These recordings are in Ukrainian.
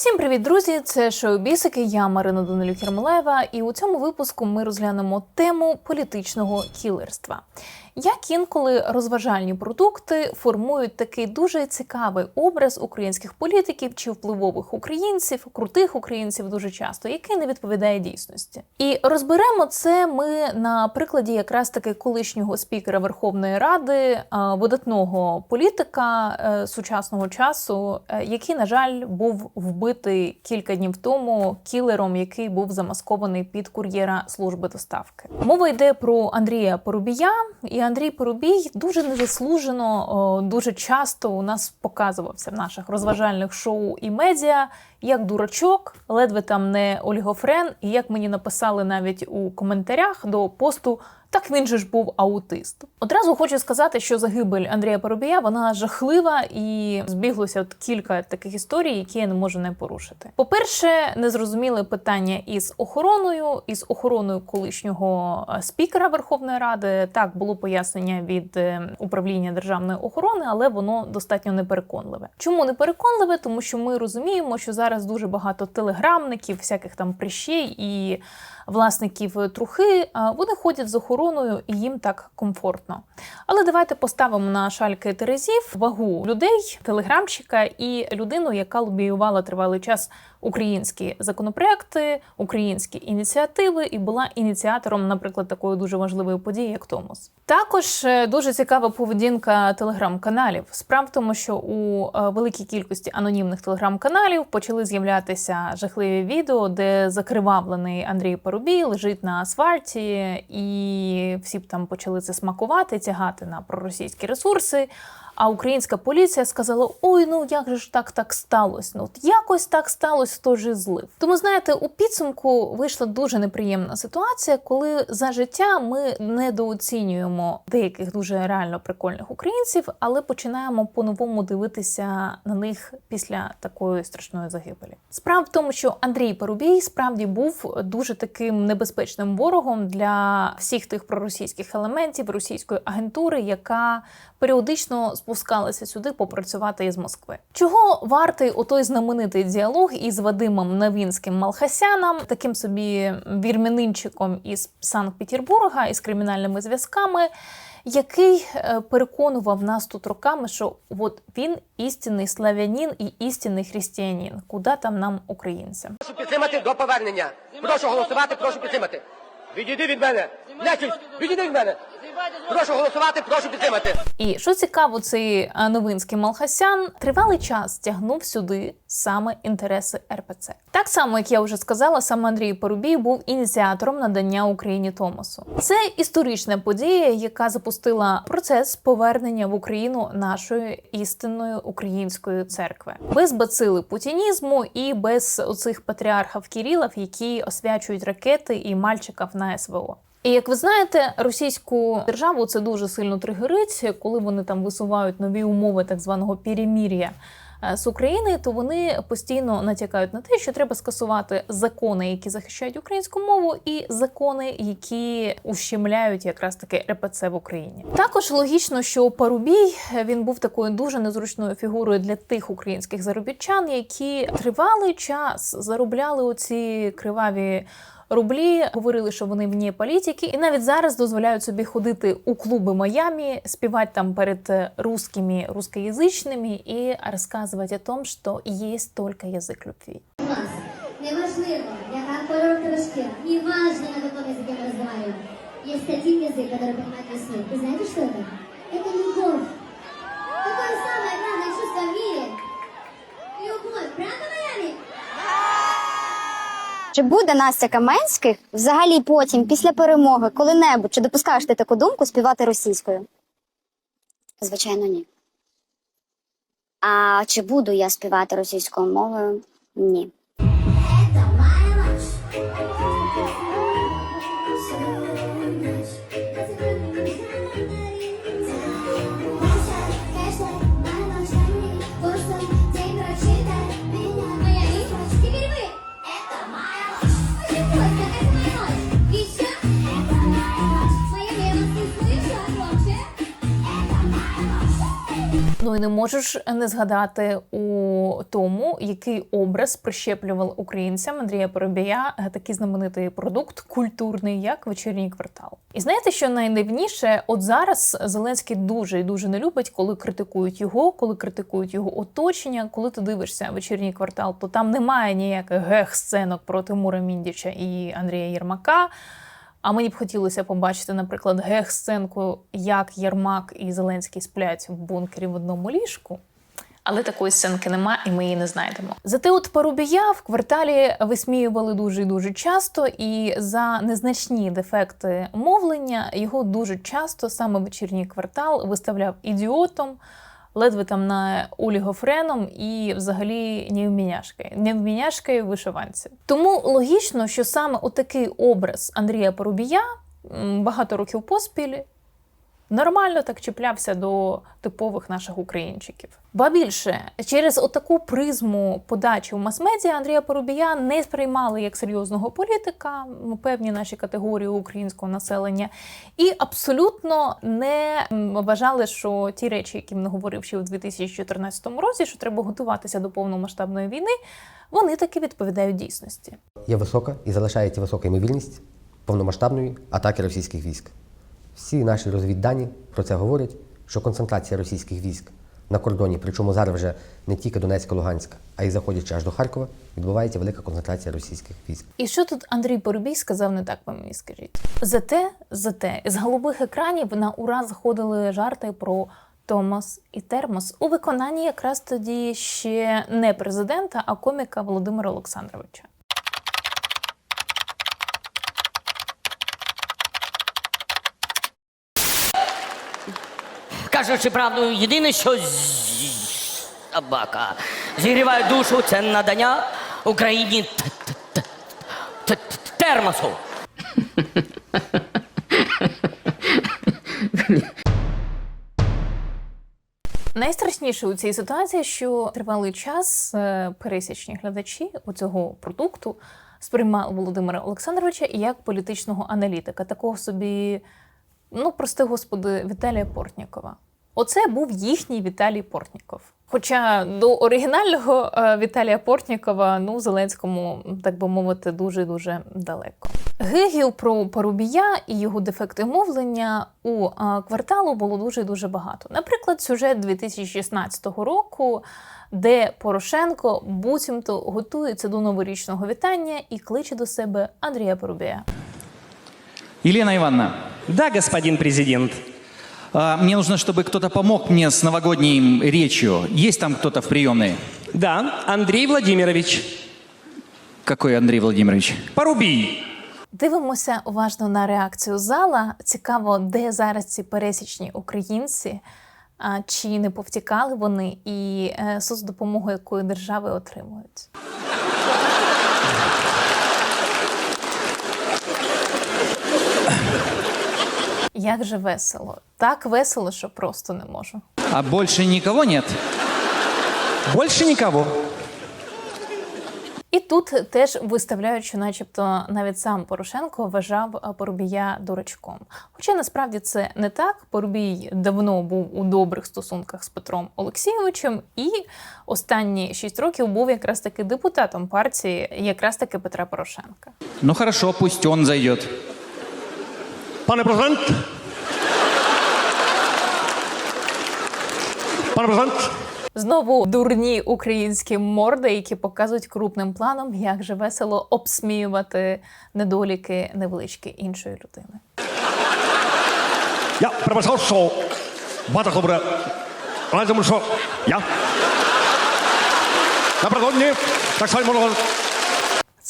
Всім привіт, друзі! Це шоу Бісики. Я Марина Данилюк Єрмолаєва, і у цьому випуску ми розглянемо тему політичного кілерства. Як інколи розважальні продукти формують такий дуже цікавий образ українських політиків чи впливових українців, крутих українців дуже часто, який не відповідає дійсності. І розберемо це ми на прикладі якраз таки колишнього спікера Верховної Ради, видатного політика е, сучасного часу, е, який, на жаль, був вбитий кілька днів тому кілером, який був замаскований під кур'єра служби доставки. Мова йде про Андрія Порубія, Андрій Порубій дуже незаслужено, дуже часто у нас показувався в наших розважальних шоу і медіа як дурачок, ледве там не олігофрен, і як мені написали навіть у коментарях до посту. Так він же ж був аутист. Одразу хочу сказати, що загибель Андрія Поробія вона жахлива і збіглося от кілька таких історій, які я не можу не порушити. По-перше, незрозуміле питання із охороною, із охороною колишнього е, спікера Верховної Ради. Так було пояснення від е, управління державної охорони, але воно достатньо непереконливе. Чому непереконливе? Тому що ми розуміємо, що зараз дуже багато телеграмників, всяких там прищей і власників трухи, вони ходять з охороною і їм так комфортно. Але давайте поставимо на шальки терезів вагу людей, телеграмщика і людину, яка лобіювала тривалий час українські законопроекти, українські ініціативи і була ініціатором, наприклад, такої дуже важливої події, як Томос. Також е, дуже цікава поведінка телеграм-каналів. Справа в тому, що у е, великій кількості анонімних телеграм-каналів почали з'являтися жахливі відео, де закривавлений Андрій Парубій лежить на асфальті, і всі б там почали це смакувати, тягати на проросійські ресурси. А українська поліція сказала: ой, ну як же ж так так сталося? Ну от якось так сталося, хто ж злив. Тому знаєте, у підсумку вийшла дуже неприємна ситуація, коли за життя ми недооцінюємо деяких дуже реально прикольних українців, але починаємо по-новому дивитися на них після такої страшної загибелі. Справа в тому, що Андрій Парубій справді був дуже таким небезпечним ворогом для всіх тих проросійських елементів російської агентури, яка періодично спускалася сюди попрацювати із Москви. Чого вартий отой знаменитий діалог із Вадимом Навінським Малхасяном, таким собі вірмянинчиком із Санкт-Петербурга із кримінальними зв'язками, який е, переконував нас тут роками, що от він істинний славянин і істинний християнин. Куди там нам українцям? Прошу підтримати до повернення. Прошу голосувати, прошу підтримати. Відійди від мене. Нечусь, відійди від мене. Прошу голосувати, прошу підтримати. І що цікаво, цей новинський Малхасян тривалий час тягнув сюди саме інтереси РПЦ. Так само, як я вже сказала, саме Андрій Порубій був ініціатором надання Україні Томосу. Це історична подія, яка запустила процес повернення в Україну нашої істинної української церкви без бацили путінізму і без оцих патріархів Кірілів, які освячують ракети і мальчиків на СВО. І як ви знаєте, російську державу це дуже сильно тригерить, коли вони там висувають нові умови так званого перемір'я е, з України, то вони постійно натякають на те, що треба скасувати закони, які захищають українську мову, і закони, які ущемляють якраз таки РПЦ в Україні. Також логічно, що Парубій е, він був такою дуже незручною фігурою для тих українських заробітчан, які тривалий час заробляли оці криваві рублі, говорили, що вони вне політики, і навіть зараз дозволяють собі ходити у клуби Майамі, співати там перед е, русскими, русскоязичними і розказувати о том, що є тільки язик любві. Вас. Неважливо, яка кольор трошки, неважно, на каком языке мы разговариваем. Есть один язык, который понимает весь мир. И знаете, что это? Это любовь. Чи буде Настя Каменських взагалі потім, після перемоги, коли-небудь, чи допускаєш ти таку думку співати російською? Звичайно, ні. А чи буду я співати російською мовою? Ні. Ну і не можеш не згадати у тому, який образ прищеплював українцям Андрія Поробія е, такий знаменитий продукт культурний, як вечірній квартал. І знаєте, що найдивніше? От зараз Зеленський дуже і дуже не любить, коли критикують його, коли критикують його оточення. Коли ти дивишся вечірній квартал, то там немає ніяких гех-сценок про Тимура Міндіча і Андрія Єрмака. А мені б хотілося побачити, наприклад, гех-сценку, як Єрмак і Зеленський сплять в бункері в одному ліжку. Але такої сценки нема, і ми її не знайдемо. Зате от Парубія в кварталі висміювали дуже і дуже часто, і за незначні дефекти мовлення його дуже часто саме вечірній квартал виставляв ідіотом, ледве там на олігофреном і взагалі невміняшкою. Невміняшкою в вишиванці. Тому логічно, що саме отакий образ Андрія Порубія багато років поспіль нормально так чіплявся до типових наших українчиків. Ба більше через отаку призму подачі в мас-медіа Андрія Порубія не сприймали як серйозного політика певні наші категорії українського населення, і абсолютно не вважали, що ті речі, які він говорив ще у 2014 році, що треба готуватися до повномасштабної війни, вони таки відповідають дійсності. Є висока і залишається висока ймовірність повномасштабної атаки російських військ. Всі наші розвіддані про це говорять, що концентрація російських військ на кордоні, причому зараз вже не тільки Донецька, Луганська, а й заходячи аж до Харкова, відбувається велика концентрація російських військ. І що тут Андрій Поробій сказав не так, ви мені скажіть. Зате, зате, з голубих екранів на ура заходили жарти про Томас і Термос у виконанні якраз тоді ще не президента, а коміка Володимира Олександровича. Кажучи правду, єдине, що собака зігріває душу, це надання Україні термосу. Найстрашніше у цій ситуації, що тривалий час е, пересічні глядачі у цього продукту сприймали Володимира Олександровича як політичного аналітика, такого собі, ну прости господи, Віталія Портнікова. Оце був їхній Віталій Портніков. Хоча до оригінального е, Віталія Портнікова, ну, Зеленському, так би мовити, дуже дуже далеко. Гигів про Парубія і його дефекти мовлення у е, кварталу було дуже дуже багато. Наприклад, сюжет 2016 року, де Порошенко буцімто готується до новорічного вітання і кличе до себе Андрія Парубія. Елена Ивановна, Да, господин президент. а, мне нужно, чтобы кто-то помог мне с новогодней речью. Есть там кто-то в приемной? Да, Андрей Владимирович. Какой Андрей Владимирович? Порубий. Дивимося уважно на реакцію зала. Цікаво, де зараз ці пересічні українці, чи не повтікали вони, і е, соцдопомогу якої держави отримують. Як же весело. Так весело, що просто не можу. А больше никого нет? Больше никого. І тут теж виставляють, що начебто навіть сам Порошенко вважав Порубія дурачком. Хоча насправді це не так. Порубій давно був у добрих стосунках з Петром Олексійовичем, і останні шість років був якраз таки депутатом партії, якраз таки Петра Порошенка. Ну хорошо, пусть он зайдет. Пане президент. Пане президент. Знову дурні українські морди, які показують крупним планом, як же весело обсміювати недоліки невеличкі іншої людини. Я прибачав, що багато хто буде. Але тому що я напередодні так само можу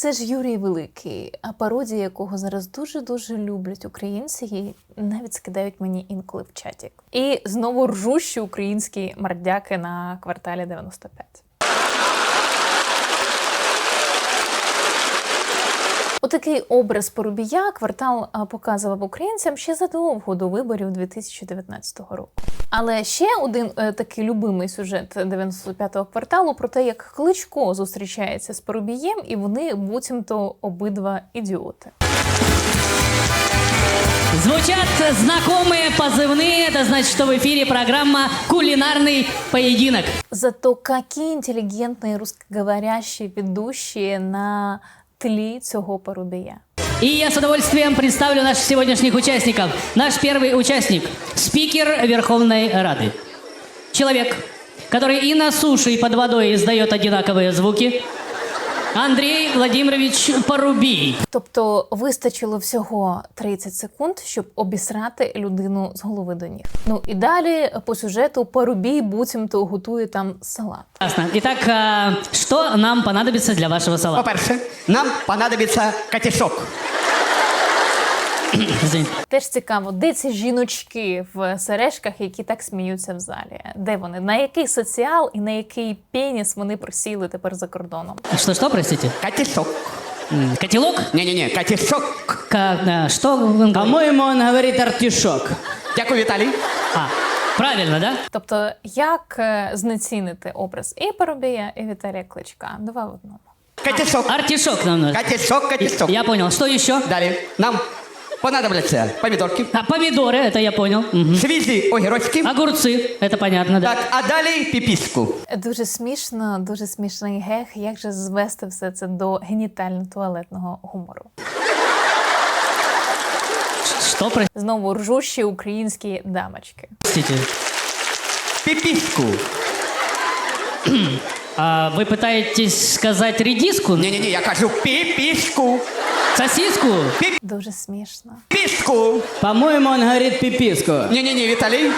Це ж Юрій Великий, а пародія якого зараз дуже дуже люблять українці і навіть скидають мені інколи в чаті. І знову ржущі українські мардяки на кварталі 95. Отакий образ Порубія квартал а, показував українцям ще задовго до виборів 2019 року. Але ще один е, такий любимий сюжет 95-го кварталу про те, як Кличко зустрічається з Порубієм, і вони буцімто обидва ідіоти. Звучат знакомые позывные. Это значит, что в эфире программа «Кулинарный поединок». Зато какие інтелігентні русскоговорящі ведущие на тлі цього парубія. И я с удовольствием представлю наших сегодняшних участников. Наш первый участник – спикер Верховной Рады. Человек, который и на суше, и под водой издает одинаковые звуки. Андрей Владимирович Парубій. Тобто вистачило всього 30 секунд, щоб обісрати людину з голови до ніг. Ну і далі по сюжету парубій буцімто готує там салат. Ясно. І так, що нам понадобиться для вашого салату? По-перше, нам понадобиться катішок. Теж цікаво, де ці жіночки в сережках, які так сміються в залі? Де вони? На який соціал і на який пеніс вони просіли тепер за кордоном? Что-что, простите? Катішок. Котелок? Ні-ні-ні, катішок. Ка- а, что? По-моєму, він говорить артішок. Дякую, Віталій. А, правильно, да? Тобто, як е, знецінити образ і Парубія, і Віталія Кличка? Два в одному. Катішок. Артишок нам нужен. Катішок, катішок. Я понял. Что еще? Далі. Нам понадобляться помідорки, А, помидоры, это я понял. Мгм. свіжі огірочки. Огурцы, это понятно, да. Так, а далі піпіску. Дуже смішно, дуже смішний гех. Як же звести все це до генітально-туалетного гумору? Что, Знову ржущі українські дамочки. простите? Піпіску. А вы пытаетесь сказать редиску? Ні-ні-ні, я кажу піпіску. Сосиску? Дуже смішно. Піску. По-моєму, він говорить піпіску. Ні-ні-ні, Віталій.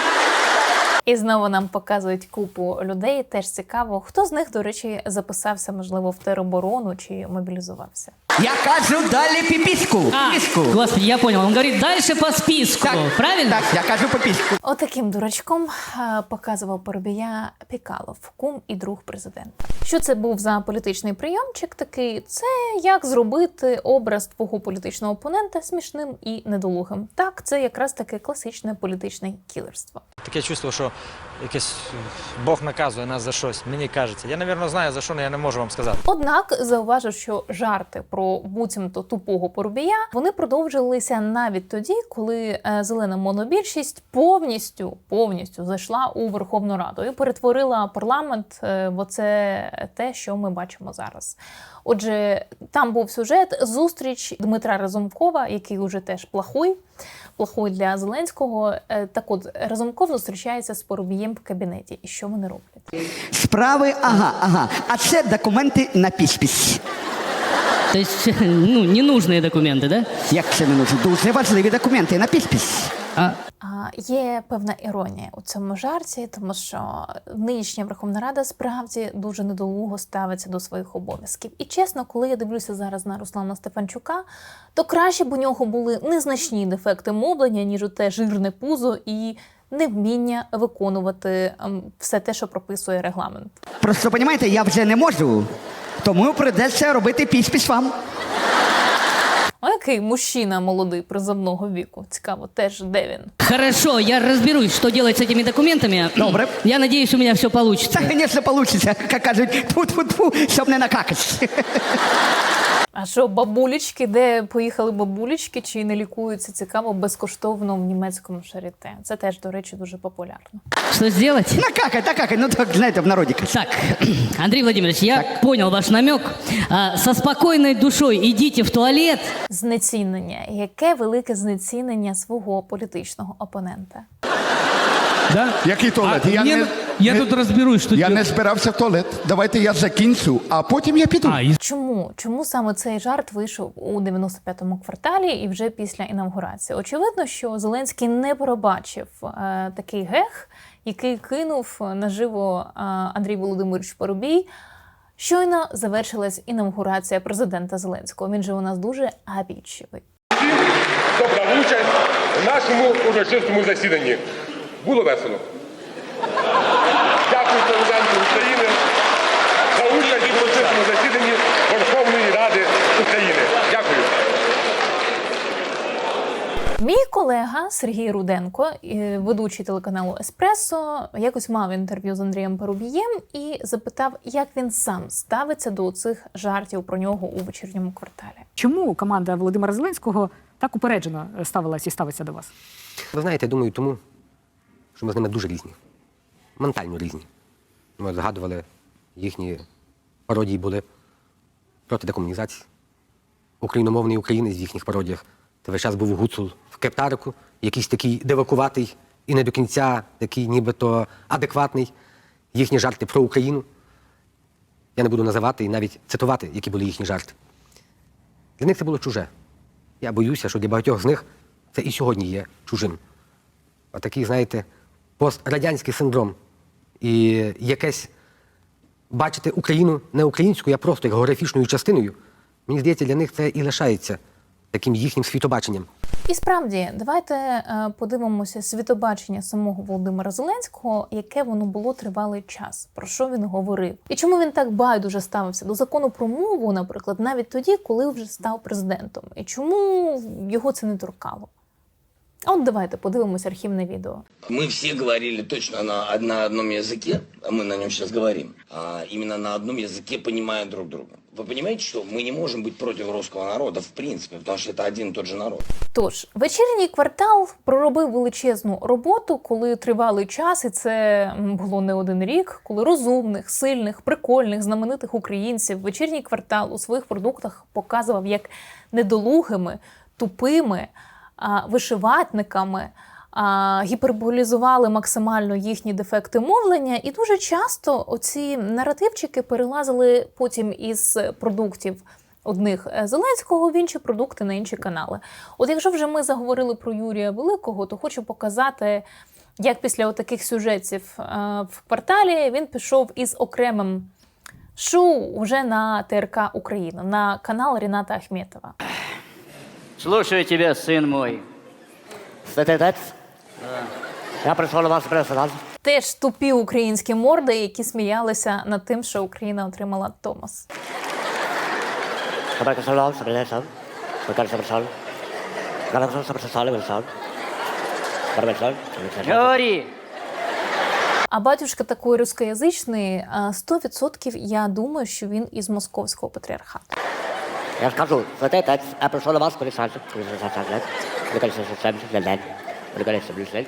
І знову нам показують купу людей. Теж цікаво, хто з них, до речі, записався, можливо, в тероборону чи мобілізувався. Я кажу далі піпіску. А, Піску. господи, я понял. Он говорит дальше по списку. Так, Правильно? Так, я кажу піпіску. Отаким дурачком е, показував Парубія Пікалов, кум і друг президента. Що це був за політичний прийомчик? Такий це як зробити образ твого політичного опонента смішним і недолугим. Так, це якраз таке класичне політичне кілерство. Таке чувство, що якесь Бог наказує нас за щось. Мені кажеться. Я, напевно, знаю за що, але я не можу вам сказати. Однак зауважу, що жарти про буцімто тупого Порубія вони продовжилися навіть тоді, коли е, зелена монобільшість повністю повністю зайшла у Верховну Раду і перетворила парламент е, в оце те, що ми бачимо зараз. Отже, там був сюжет зустріч Дмитра Разумкова, який уже теж плахуй, плахуй для Зеленського. Е, Так от Разумков зустрічається з поруб'єм в кабінеті. І що вони роблять? Справи, ага, ага. А це документи на підпис. То есть, ну, ненужні документи, да? Як це не нужно? Дуже важливі документи на підпис. А, А, Є певна іронія у цьому жарті, тому що нинішня Верховна Рада справді дуже недолуго ставиться до своїх обов'язків. І чесно, коли я дивлюся зараз на Руслана Стефанчука, то краще б у нього були незначні дефекти мовлення, ніж у те жирне пузо і невміння виконувати ем, все те, що прописує регламент. Просто, розумієте, я вже не можу. Тому прийдеться робити підпис вам. А який мужчина молодий призовного віку? Цікаво, теж де він? Хорошо, я разберусь, что делать с этими документами. Добре. Я надеюсь, у меня все получится. Та, звісно, вийде, як кажуть, тут-тут-тут, щоб не накакати. А що бабулечки, де поїхали бабулечки, чи не лікуються цікаво безкоштовно в німецькому шаріте? Це теж, до речі, дуже популярно. Что сделать? Накакать, накакать, ну так, знаєте, в народі. Так, Андрей Владимирович, я понял ваш намек. А, со спокойной душой идите в туалет. Знецінення. Яке велике знецінення свого політичного опонента? Да? Який туалет? А, я не, я не- тут разберусь, что я не збирався в туалет. Давайте я закінчу, а потім я піду. А, и Чому? Чому саме цей жарт вийшов у 95-му кварталі і вже після інавгурації? Очевидно, що Зеленський не пробачив е, такий гех, який кинув наживо е, Андрій Володимирович Парубій. Щойно завершилась інавгурація президента Зеленського. Він же у нас дуже обідчивий. Хто брав участь у нашому урочистому засіданні. Було весело. Дякую президенту України за участь у урочистому засіданні Верховної Ради України. Дякую. Мій колега Сергій Руденко, е, ведучий телеканалу Еспресо, якось мав інтерв'ю з Андрієм Парубієм і запитав, як він сам ставиться до цих жартів про нього у вечірньому кварталі. Чому команда Володимира Зеленського так упереджено ставилась і ставиться до вас? Ви знаєте, думаю, тому, що ми з ними дуже різні. Ментально різні. Ми згадували, їхні пародії були проти декомунізації. Україномовний українець в їхніх пародіях. Це весь час був гуцул в кептарику, якийсь такий дивакуватий і не до кінця такий нібито адекватний. Їхні жарти про Україну. Я не буду називати і навіть цитувати, які були їхні жарти. Для них це було чуже. Я боюся, що для багатьох з них це і сьогодні є чужим. Отакий, знаєте, пострадянський синдром. І якесь бачити Україну не українською, а просто як географічною частиною. Мені здається, для них це і лишається таким їхнім світобаченням. І справді, давайте е, подивимося світобачення самого Володимира Зеленського, яке воно було тривалий час, про що він говорив, і чому він так байдуже ставився до закону про мову, наприклад, навіть тоді, коли вже став президентом, і чому його це не торкало. А от давайте подивимося архівне відео. Мы все говорили точно на, на одном языке, а мы на нем сейчас говорим, а именно на одном языке, понимая друг друга. Вы понимаете, что мы не можем быть против русского народа, в принципе, потому что это один и тот же народ. Тож, вечірній квартал проробив величезну роботу, коли тривалий час, і це м, було не один рік, коли розумних, сильних, прикольних, знаменитих українців вечірній квартал у своїх продуктах показував як недолугими, тупими, а, вишиватниками. Гіперболізували максимально їхні дефекти мовлення, і дуже часто оці наративчики перелазили потім із продуктів одних е, Зеленського в інші продукти на інші канали. От якщо вже ми заговорили про Юрія Великого, то хочу показати, як після таких сюжетів е, в кварталі він пішов із окремим шоу вже на ТРК Україна на канал Ріната Ахметова. Слушаю тебя, сын мой. Я пришел вас представить. Теж тупі українські морди, які сміялися над тим, що Україна отримала Томас. Говори. А батюшка такий рускоязичний, а 100% я думаю, що він із московського патріархату. Я скажу, я пришел вас порішати.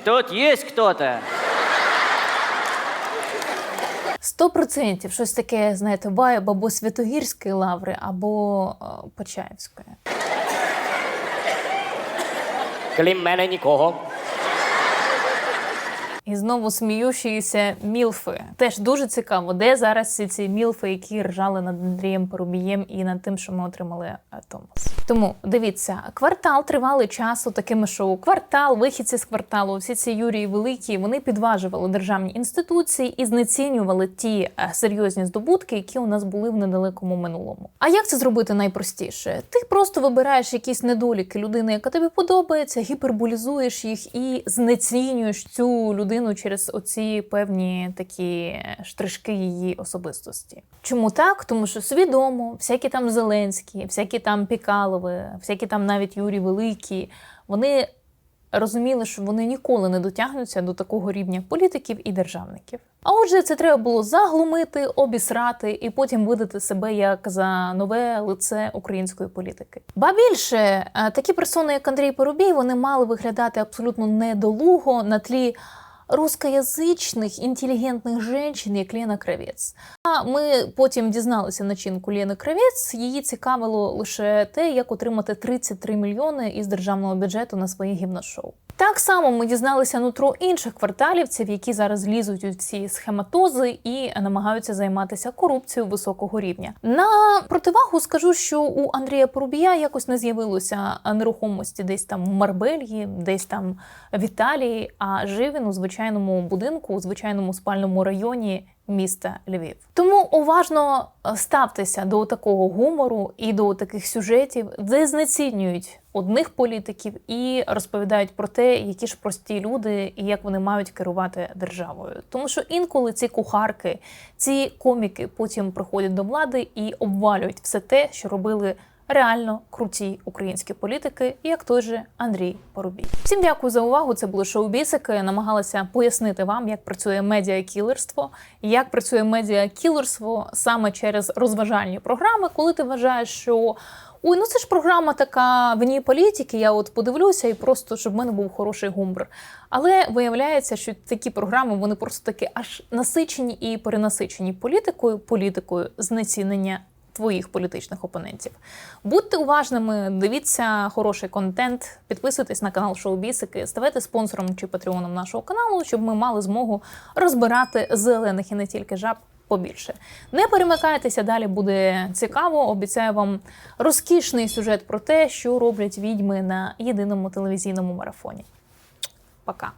Тут есть кто-то? Сто процентів щось таке, знаєте, вайб або Святогірської лаври, або е, Почаївської. Крім мене нікого. І знову сміючіся мілфи. Теж дуже цікаво, де зараз всі ці мілфи, які ржали над Андрієм Порубієм і над тим, що ми отримали е, Томас. Тому дивіться, квартал тривалий часу такими шоу. Квартал, вихідці з кварталу, всі ці Юрії Великі, вони підважували державні інституції і знецінювали ті е, серйозні здобутки, які у нас були в недалекому минулому. А як це зробити найпростіше? Ти просто вибираєш якісь недоліки людини, яка тобі подобається, гіперболізуєш їх і знецінюєш цю людину через оці певні такі штришки її особистості. Чому так? Тому що свідомо, всякі там Зеленські, всякі там Пікалови, всякі там навіть Юрій Великі, вони розуміли, що вони ніколи не дотягнуться до такого рівня політиків і державників. А отже, це треба було заглумити, обісрати і потім видати себе як за нове лице української політики. Ба більше е, такі персони, як Андрій Поробій, вони мали виглядати абсолютно недолуго на тлі рускоязичних інтелігентних жінок, як Лена Кравець. А ми потім дізналися начинку Лени Кравець. Її цікавило лише те, як отримати 33 мільйони із державного бюджету на своє гімношоу. Так само ми дізналися нутро інших кварталівців, які зараз лізуть у ці схематози і намагаються займатися корупцією високого рівня. На противагу скажу, що у Андрія Порубія якось не з'явилося нерухомості десь там в Марбельї, десь там в Італії. А жив він у звичайному будинку, у звичайному спальному районі міста Львів. Тому уважно е, ставтеся до такого гумору і до таких сюжетів, де знецінюють одних політиків і розповідають про те, які ж прості люди і як вони мають керувати державою. Тому що інколи ці кухарки, ці коміки потім приходять до влади і обвалюють все те, що робили реально круті українські політики, як той же Андрій Поробій. Всім дякую за увагу. Це були шоу-бісики. Намагалася пояснити вам, як працює медіакілерство, як працює медіакілерство саме через розважальні програми, коли ти вважаєш, що Ой, ну це ж програма така в ній політики. Я от подивлюся і просто щоб в мене був хороший гумор. Але виявляється, що такі програми вони просто таки аж насичені і перенасичені політикою, політикою знецінення твоїх політичних опонентів. Будьте уважними, дивіться хороший контент, підписуйтесь на канал Шоу Бісики, ставайте спонсором чи патреоном нашого каналу, щоб ми мали змогу розбирати зелених і не тільки жаб побільше. Не перемикайтеся, далі буде цікаво. Обіцяю вам розкішний сюжет про те, що роблять відьми на єдиному телевізійному марафоні. Пока.